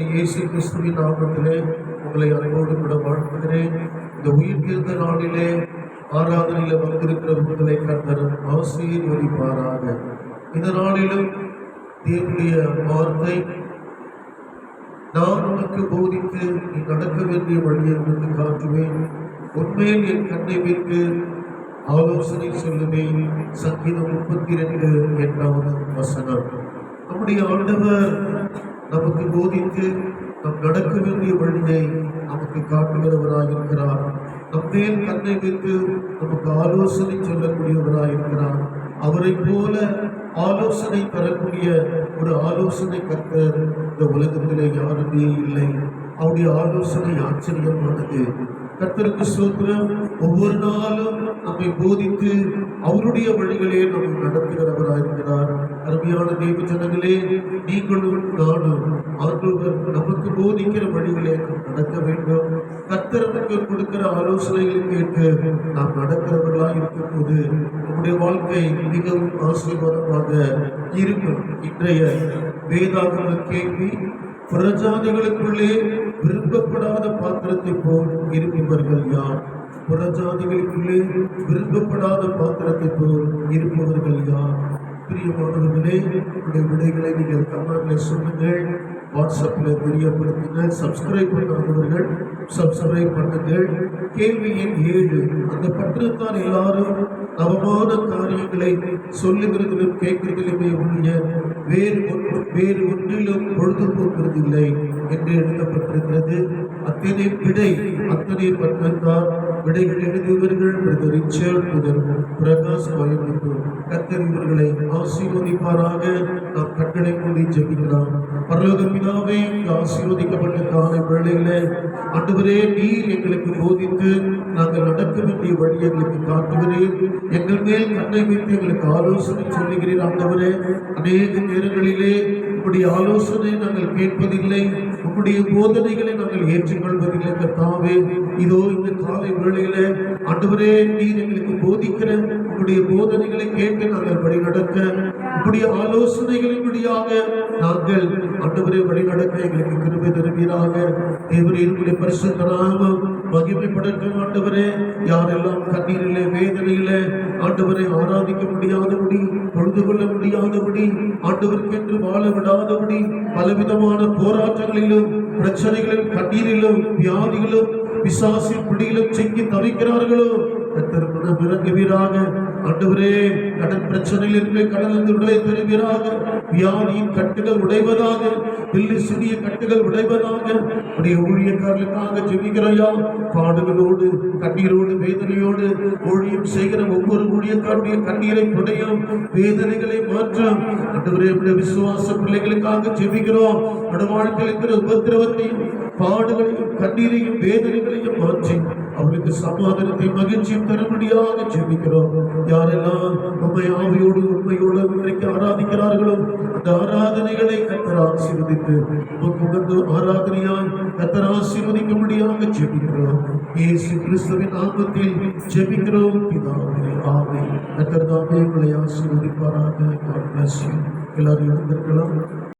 இயேசு கிறிஸ்துவின் நாமத்திலே உங்களை அன்போடு கூட வாழ்த்துகிறேன். இந்த உயிர் தீர்ந்த நாளிலே ஆராதனையில வந்திருக்கிற உங்களை கர்த்தர் ஆசீர்வதிப்பாராக. இந்த நாளிலும் தேவனுடைய வார்த்தை நான் உனக்கு போதித்து நீ நடக்க வேண்டிய வழியை உனக்கு காட்டுவேன். உண்மையில் என் கண்ணை வைத்து ஆலோசனை சொல்லுவேன். சங்கீதம் முப்பத்தி ரெண்டு எட்டாவது வசனம். நம்முடைய ஆண்டவர் நமக்கு போதித்து நம் நடக்க வேண்டிய வழியை நமக்கு காட்டுகிறவராயிருக்கிறார். நம்மேல் கண்ணை வைத்து நமக்கு ஆலோசனை சொல்லக்கூடியவராயிருக்கிறார். அவரை போல ஆலோசனை தரக்கூடிய ஒரு ஆலோசனை கற்க இந்த உலகத்திலே யாருமே இல்லை. அவருடைய ஆலோசனை ஆச்சரியமானது. கர்த்தருக்கு சூத்திரம். ஒவ்வொரு நாளும் நம்மை போதித்து அவருடைய வழிகளே நம்மை நடத்துகிறவராயிருக்கிறார். அருமையான தேவ ஜனங்களே நீங்களும் நானும் ஆண்டவர் நமக்கு போதிக்கிற வழிகளே நாம் நடக்க வேண்டும். கத்திரத்துக்கு கொடுக்கிற ஆலோசனைகளை கேட்டு நாம் நடக்கிறவர்களாக இருக்கும்போது நம்முடைய வாழ்க்கை மிகவும் ஆசீர்வாதமாக இருக்கும். இன்றைய வேதாகம கேள்வி புறஜாதிகளுக்குள்ளே விரும்பப்படாத பாத்திரத்தை போல் இருப்பவர்கள் யார்? புறஜாதிகளுக்குள்ளே விரும்பப்படாத பாத்திரத்தை போல் இருப்பவர்கள் யார்? பிரியமானவர்களே உங்களுடைய விடைகளை நீங்கள் கமெண்ட்ல சொல்லுங்கள். வாட்ஸ்அப்பில் தெரியப்படுத்துங்க சப்ஸ்கிரைப் பண்ணாதவர்கள் சப்ஸ்கிரைப் பண்ணுங்கள். கேள்வி எண் ஏழு. அந்த பற்றத்தான் எல்லாரும் நவமான காரியங்களை சொல்லுகிறதிலும் கேட்கிறதிலுமே உள்ள வேறு ஒன்று வேறு ஒன்றிலும் பொழுதுபோக்குறதில்லை என்று எழுதப்பட்டிருக்கிறது. அத்தனை விடை அத்தனை பற்றத்தான் விடைகள் எழுதியவர்கள் brother Richard brother Prakash Coimbatore. கத்தர் இவர்களை ஆசீர்வதிப்பாராக. நாம் கட்டளை மூடி ஜெபிக்கலாம். பரலோகமினாவே இந்த ஆசீர்வதிக்கப்பட்ட கால வேளையில அன்றுவரே நீர் எங்களுக்கு போதித்து நாங்கள் நடக்க வேண்டிய வழி எங்களுக்கு காட்டுகிறேன் எங்கள் மேல் கண்ணை வைத்து எங்களுக்கு ஆலோசனை சொல்லுகிறேன் ஆண்டவரே. அநேக நேரங்களிலே உங்களுடைய ஆலோசனை நாங்கள் கேட்பதில்லை உங்களுடைய போதனைகளை நாங்கள் ஏற்றுக்கொள்வதில்லை. கர்த்தாவே இதோ இந்த காலை வேளையில ஆண்டவரே நீர் எங்களுக்கு போதிக்கிற உங்களுடைய போதனைகளை கேட்டு நாங்கள் வழி நடக்க உங்களுடைய ஆலோசனைகளின் வழியாக நாங்கள் ஆண்டவரே வழி நடக்க எங்களுக்கு கிருபை தருவீராக. தேவரே உங்களுடைய பரிசுத்த நாமம் மகிமைப்படட்டும் ஆண்டவரே. யாரெல்லாம் கண்ணீரிலே வேதனையிலே ஆண்டவரை ஆராதிக்க முடியாதபடி பொழுது கொள்ள முடியாதபடி ஆண்டவருக்கென்று வாழ விடாதபடி பலவிதமான போராட்டங்களிலும் பிரச்சனைகளிலும் கண்ணீரிலும் வியாதிகளும் விசாசி பிடியிலும் சிக்கி தவிக்கிறார்களோ? கத்தர் மனம் இறங்குவீராக. ஆண்டவரே கடன் பிரச்சனையில் இருக்கிற கடலிருந்து விடுதலை தருவீராக. வியாதியின் கட்டுகள் உடைவதாக பில்லி சிறிய கட்டுகள் உடைவதாக உடைய ஊழியக்காரர்களுக்காக ஜெபிக்கிறையா. பாடுகளோடு கண்ணீரோடு வேதனையோடு ஊழியம் செய்கிற ஒவ்வொரு ஊழியக்காருடைய கண்ணீரை புடையும் வேதனைகளை மாற்றும். ஆண்டவரே உடைய விசுவாச பிள்ளைகளுக்காக ஜெபிக்கிறோம். அனுமானத்தில் வாழ்க்கையில் இருக்கிற உபத்திரவத்தையும் பாடுகளையும் கண்ணீரையும் வேதனைகளையும் மாற்றி அவளுக்கு சமாதானத்தை மகிழ்ச்சியும் தரும்படியாக ஜெபிக்கிறோம். யாரெல்லாம் உண்மை ஆவியோடு உண்மையோடு இன்றைக்கு ஆராதிக்கிறார்களோ அந்த ஆராதனைகளை கத்தர் ஆசீர்வதித்து உமக்கு ஆராதனையால் ஆராதனையாய் கத்தர் ஆசீர்வதிக்கும்படியாக ஜெபிக்கிறோம். இயேசு கிறிஸ்துவின் நாமத்தில் ஜெபிக்கிறோம். பிதாவே ஆமென் கத்தர் தாமே உங்களை ஆசீர்வதிப்பாராக. எல்லாரும் எழுந்திருக்கலாம்.